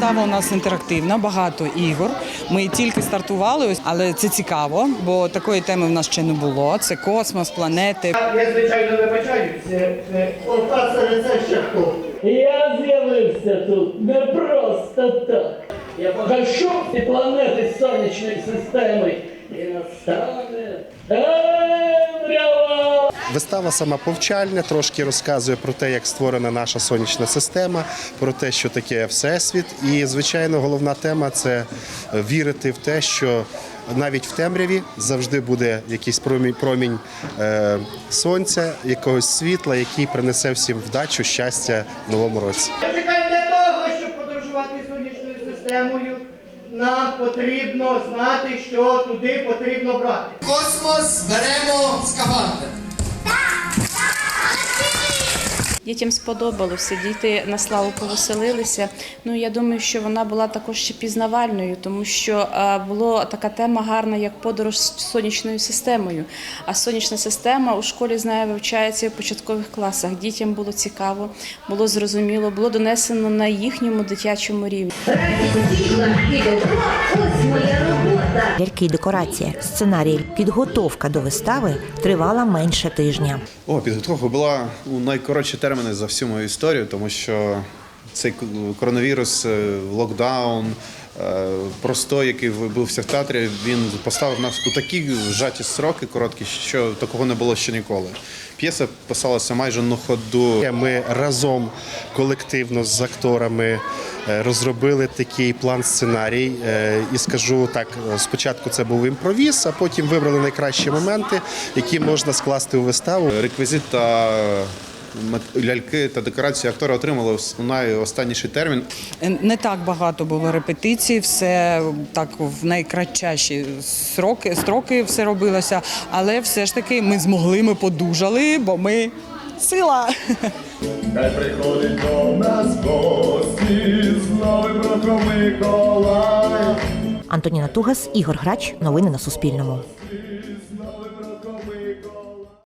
вистава у нас інтерактивна, багато ігор. Ми тільки стартували, але це цікаво, бо такої теми в нас ще не було. Це космос, планети. Я, звичайно, вибачаю, це, ота серед це ще хто. Я з'явився тут не просто так. Я погашу ці планети сонячної системи і настане. Вистава сама повчальна, трошки розказує про те, як створена наша сонячна система, про те, що таке всесвіт. І, звичайно, головна тема це вірити в те, що навіть в темряві завжди буде якийсь промінь, промінь е, сонця, якогось світла, який принесе всім вдачу, щастя в новому році. Для того, щоб подорожувати сонячною системою, нам потрібно знати, що туди потрібно брати. Космос беремо скафандр. Дітям сподобалося, діти на славу повеселилися. Ну я думаю, що вона була також ще пізнавальною, тому що е, була така тема гарна, як подорож з сонячною системою. А сонячна система у школі знає, вивчається в початкових класах. Дітям було цікаво, було зрозуміло, було донесено на їхньому дитячому рівні. Ось моя робота. і декорації. сценарій, підготовка до вистави тривала менше тижня. О, підготовка була у найкоротші терміни за всю мою історію, тому що цей коронавірус, е, локдаун, е, простой, який відбувся в театрі, він поставив нас у такі вжаті сроки короткі, що такого не було ще ніколи. П'єса писалася майже на ходу. Ми разом колективно з акторами е, розробили такий план сценарій. І скажу так: спочатку це був імпровіз, а потім вибрали найкращі моменти, які можна скласти у виставу. Реквізит та ляльки та декорації актори отримали у найостанніший термін. Не так багато було репетицій, все так в найкратчаші сроки, строки все робилося, але все ж таки ми змогли, ми подужали, бо ми сила. Хай приходить до нас гості з новим роком Миколай. Антоніна Тугас, Ігор Грач. Новини на Суспільному.